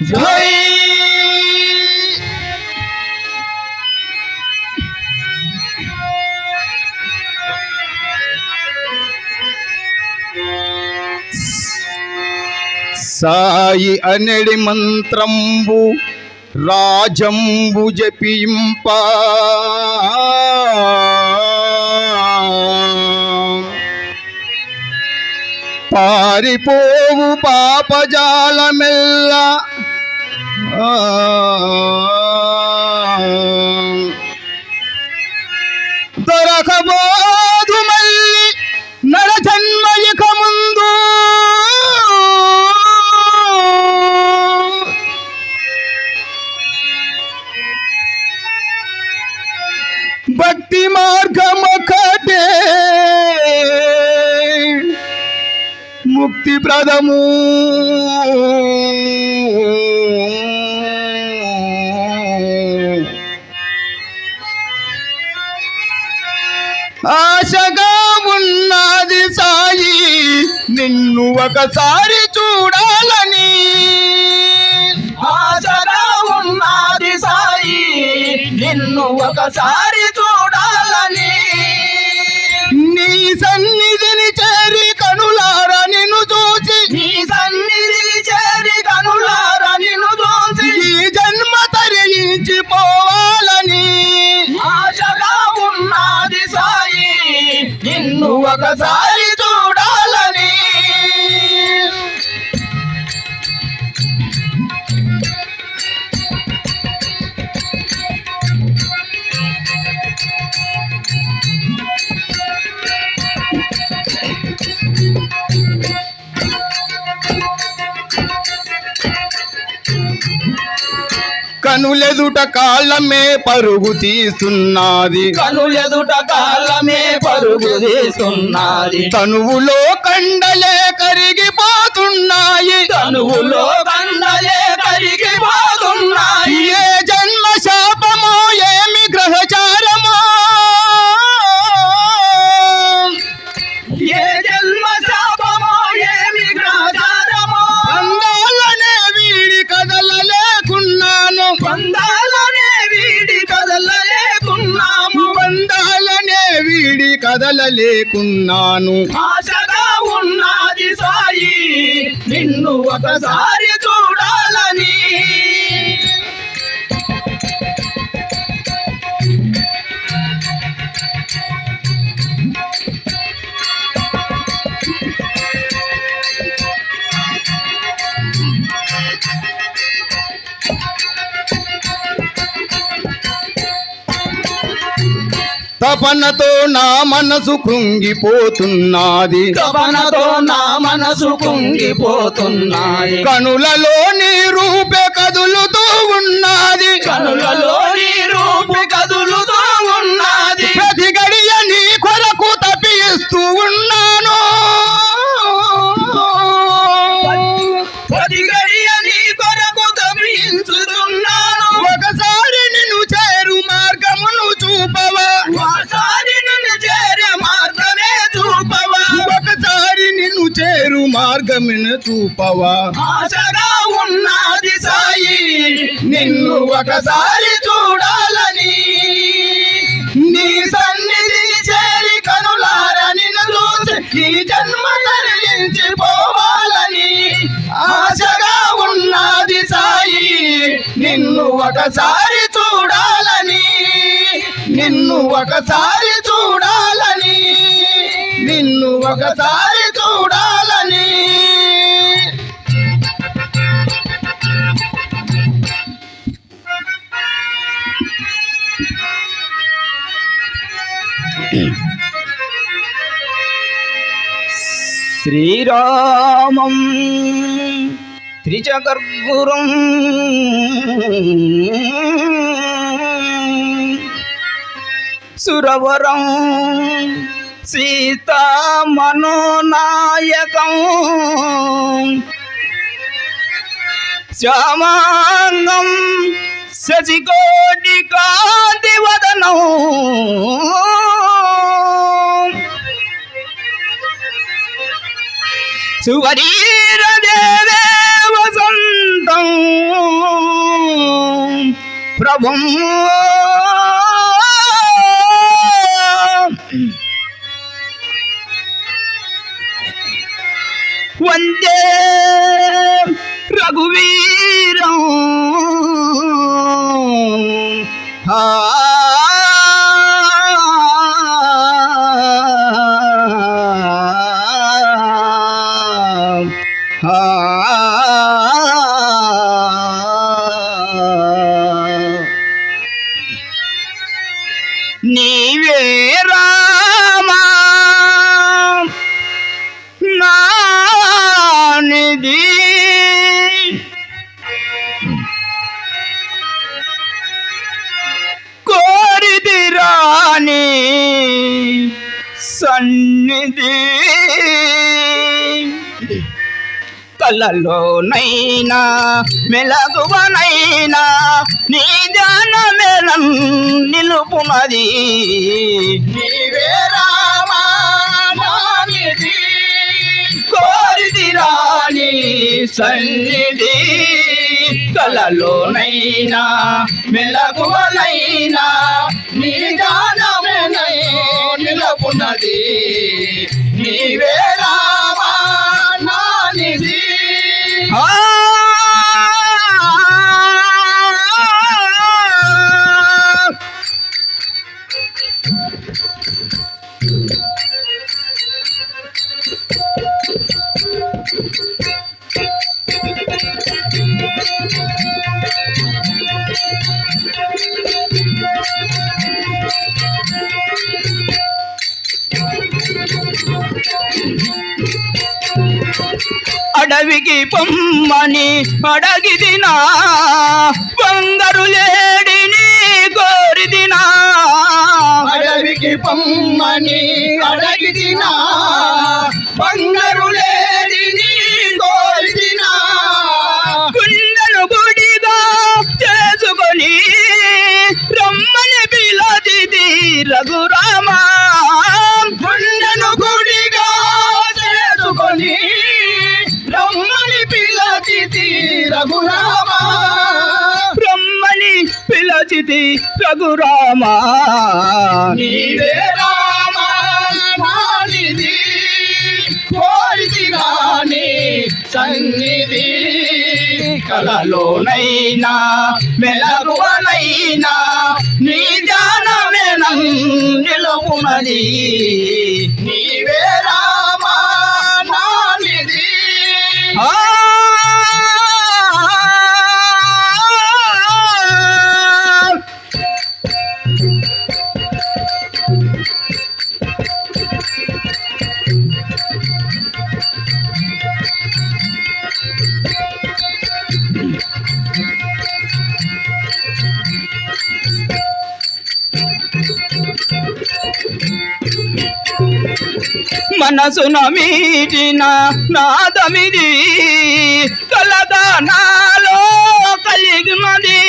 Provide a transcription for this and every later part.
జై! సాయి అనడి మంత్రంబు రాజంబు జపింప. పారిపోవు పాపజాలమెల్లా దొరకబోదు మళ్ళీ నర జన్మ ఇక ముందు భక్తి మార్గమొకటే ముక్తి ప్రదము ఆశగా ఉన్నది సాయి నిన్ను ఒకసారి చూడాలని. ఆశగా ఉన్నది సాయి నిన్ను ఒకసారి చూడాలని. నీ సన్నిధిని చేరి కనులార నిన్ను చూసి నీ సన్నిధి చేరి కనులార నిన్ను చూసి ఈ జన్మ తరించి ఒకసారి కనులెదుట కాళ్ళమే పరుగు తీస్తున్నది. కనులెదుట కాలమే పరుగు తీస్తున్నది. తనువులో కండలే కరిగిపోతున్నాయి. తనువులో కండలే కరిగిపోతున్నాయి. ఏ జన్మ శాపమో ఏమి లేకున్నాను. ఆశగా ఉన్నది సాయి నిన్ను ఒకసారి తపనతో నా మనసు కృంగిపోతున్నది. తపనతో నా మనసు కుంగిపోతున్నాయి కనులలో నీ రూపే కదులుతూ ఉన్నది. కనులలో నీ రూపు కదులుతూ మార్గమును చూపవా. ఆశగా ఉన్నది సాయి నిన్ను ఒకసారి చూడాలని. నీ సన్నిధి చేరి కనులార నిన్ను చూసి ఈ జన్మ తరలించిపోవాలని. ఆశగా ఉన్నది సాయి నిన్ను ఒకసారి చూడాలని. నిన్ను ఒకసారి చూడాలని. నిన్ను ఒకసారి చూడాలి శ్రీరామం త్రిచకర్పురం సురవరం సీతామనోనాయకం శ్యామాంగం శశికోటి కాంతి వదనం. సువరీర దేవే వసంతం ప్రభుం. వందే రఘువీ రాణి సన్నిధి. కలలోనైనా మెలగువనైనా నీ జానమేనం నిలుపునది నీవే రామా కోరిది రాణి సన్నిధి. కలలోనైనా మెలగువనైనా నీ జాన నిలపున్నది. నీవే రామా నానిది ఆ! అడవికి పొమ్మని అడగిదినా? బంగారు లేడిని కోరిదినా? అడవికి పొమ్మని అడగిదినా? బంగారు లేడిని కోరిదినా? గుండెను గుడిగా చేసుకొని రమ్మని పిలచిది రఘురామా? రఘురామా. రమ్మని పిలచిది రఘురామా. నీవే రామా నానిది కోరితి రాని సన్నిధి. కలలోనైనా మెలగువనైనా నీ జ్ఞానమేనం నిలుపునది. నీవే రామా నానిది ఆ మనసున మీటిన నాదమిది కలగా నాలో కలిగినది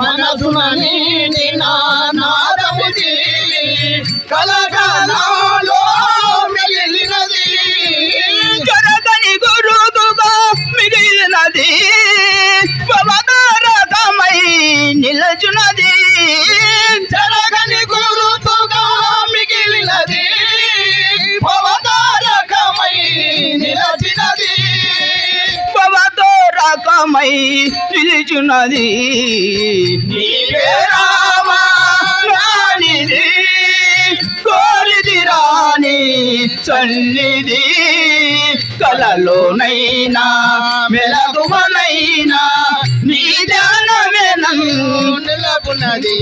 మనసున నిండిన నాదముది కలగనాలో మిగిలినది జరగని గురుతుగా మిగిలినది నిలచునది. పవతారకమై నిలుచున్నది నీవే రానిది కోరిది రాని సన్నిధి కలలోనైనా మెలగువనైనా నీ ధ్యానమే నన్ను నిలపునది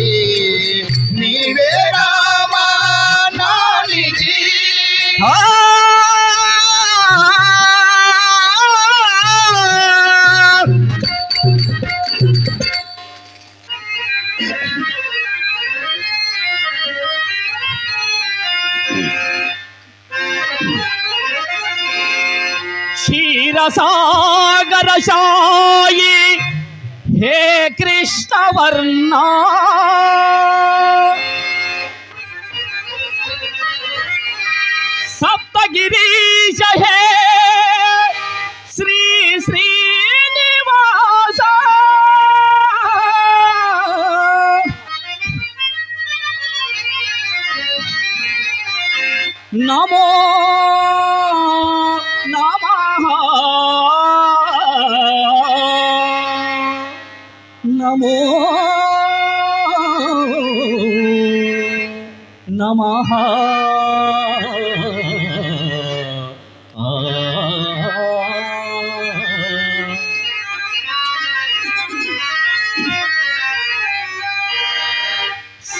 క్షీరసాగర సాయి హే కృష్ణవర్ణ!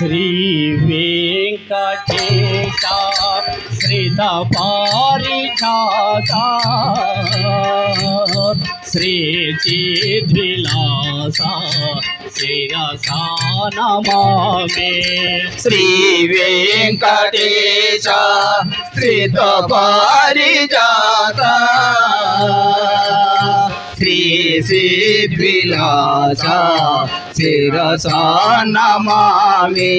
శ్రీ వెంకటేశ శ్రీత పారిజాత. శ్రీ చిద్విలాస శిరసానమామే శ్రీ వెంకటేశ శ్రీత పారిజాత. సిద్విలాస శిరసా నమామి.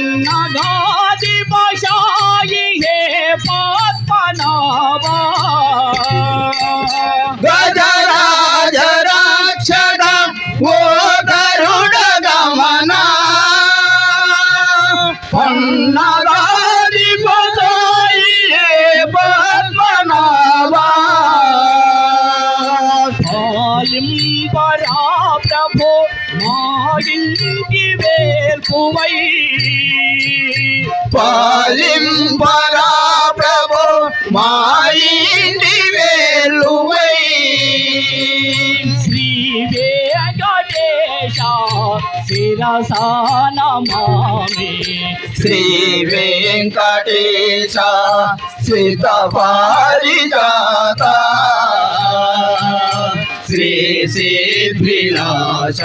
you not know శిరసానమామి Shri Venkatesha శ్రీత పారిజాత శ్రీ సిద్విలాస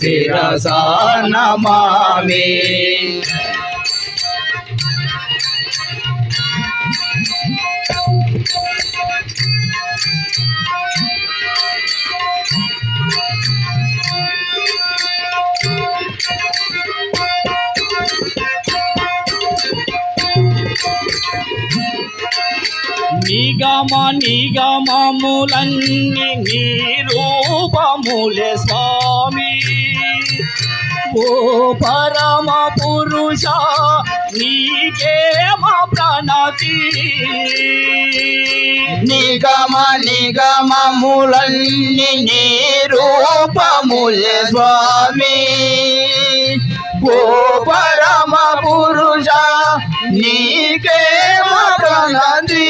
శిరసా నిగమ నిగమములన్నీ నీ రూపములే స్వామి. ఓ పరమ పురుష నీకే మా ప్రణతి. నిగమ నిగమములన్నీ నీ రూపములే స్వామి. ఓ పరమ పురుష నీకే ప్రణది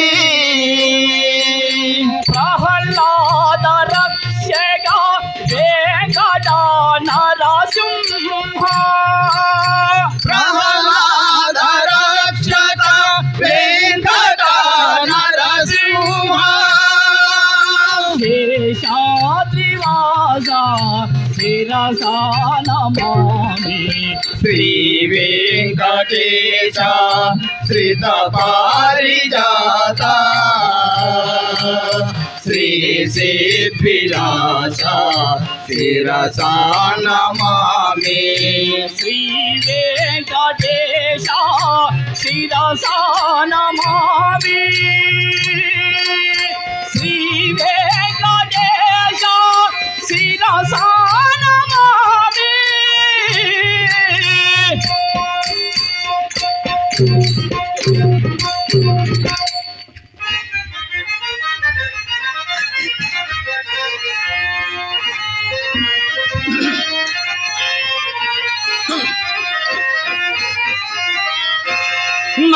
వెంకటేశ శ్రీత పారిజాత శ్రీ సిద్విలాస శిరసా నమామి శ్రీ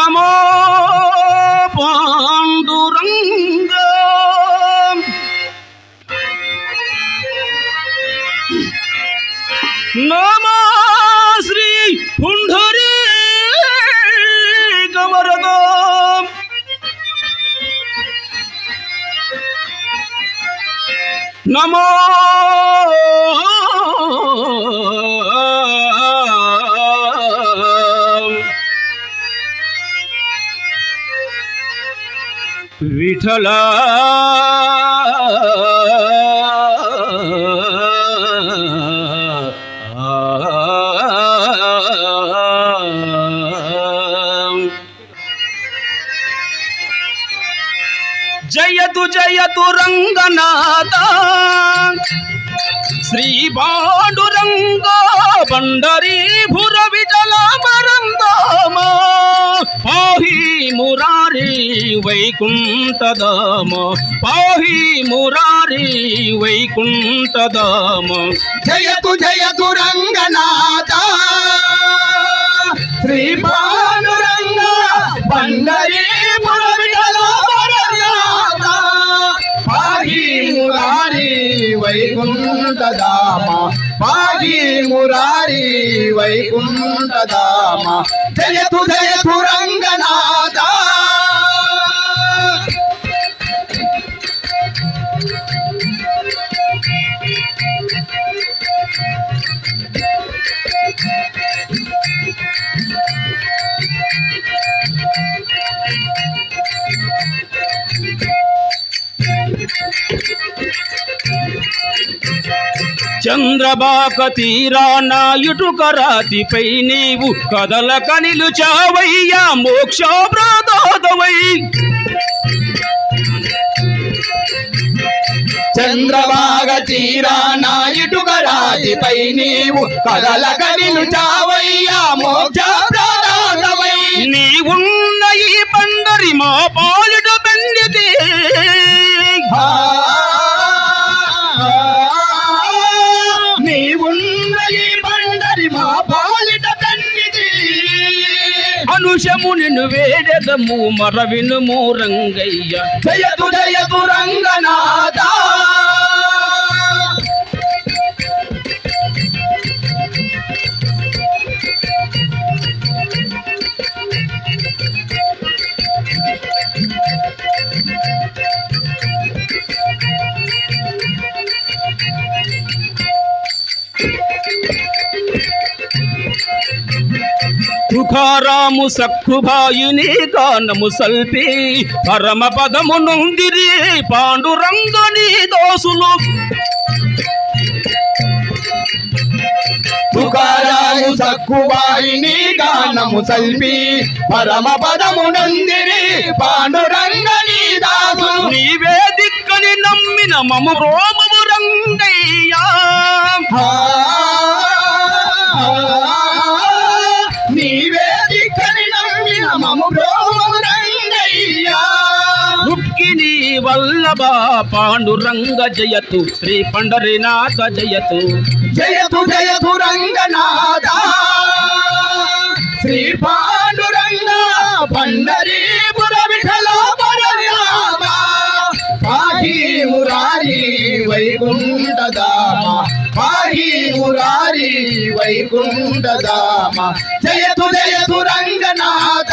Namo విఠల. ఆ. జయతు జయతు రంగనాథ శ్రీ పాండురంగ పండరీపుర విఠల విజల పాహి మురారి వైకుంఠదామ పాహి మురారి వైకుంఠదామ జయతు జయతు రంగనాథ శ్రీ భానురంగ పండరీ వైకుంఠధామ పాగి మురారి వైకుంఠధామ. జయతు జయతు రంగనాథ చంద్రబాక తీరాన ఇటుక రాతిపై నీవు కదలక నిలుచావయ్యా మోక్ష ప్రాదాదవై చంద్రబాగ తీరాన ఇటుక రాతిపై నీవు కదలక నిలుచావయ్యా మోక్ష ప్రదాతవై నీవున్న ఈ పండరి మా పాలుడు బండితే అనుషము నిన్ను వేడెదము మరవిను మోరంగయ్య జయతు జయతు రంగనాథ. తుకారాము సక్కుబాయుని గానము సల్పి పరమ పదము నొందిరి పాండురంగని దోసులు. తుకారాము సక్కువాయిని గానము సల్పి పరమ పదము నందిరి పాండురంగని దాసు నీవే దిక్కని నమ్మిన మము రోమము రంగయ్యా. వల్లభ పాండురంగ జయతు శ్రీ పండరినాథ జయతు. జయతు జయతు రంగనాథ. శ్రీ పాండురంగ పండరీపుర విఠల పరవ్యామ పాహి మురారి వైకుంఠధామ. పాహి మురారి వైకుంఠధామ. జయతు జయతు రంగనాథ.